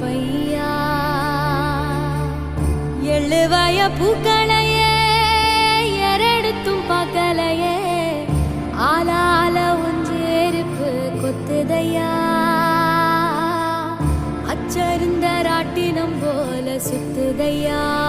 பையா. எழுவய பூக்களையே எரடுத்தும் பார்க்கலையே ஆளால ஒன்றேருப்பு கொத்துதையா. அச்சருந்த ராட்டினம் போல சுத்துதையா.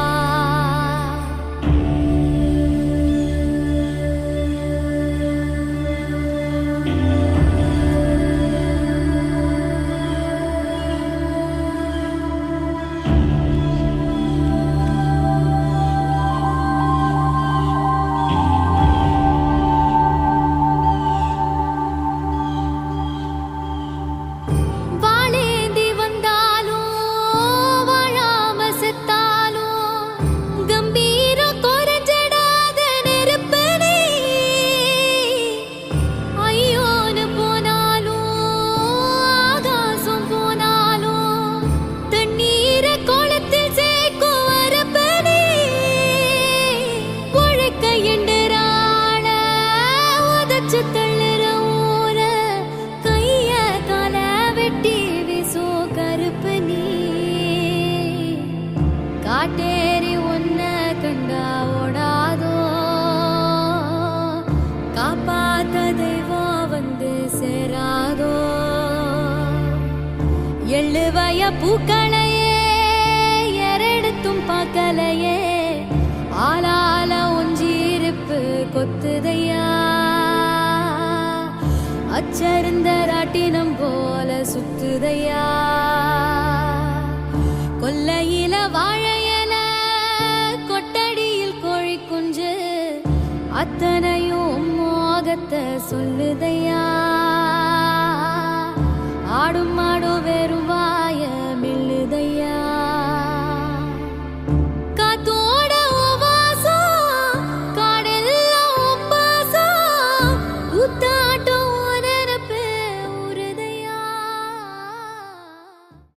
உதச்சு தள்ளுற ஊர கைய கால வெட்டி வீசோ கருப்பு நீ காட்டேரி ஒன்ன கண்டா ஓடாதோ. காப்பாத்த தெய்வம் வந்து சேராதோ. எள்ளுவய பூக்களையே எரெடுத்தும் பார்க்கலையே ஆளால அத்தனையும் மோகத்தை சொல்லுதையா? ஆடும்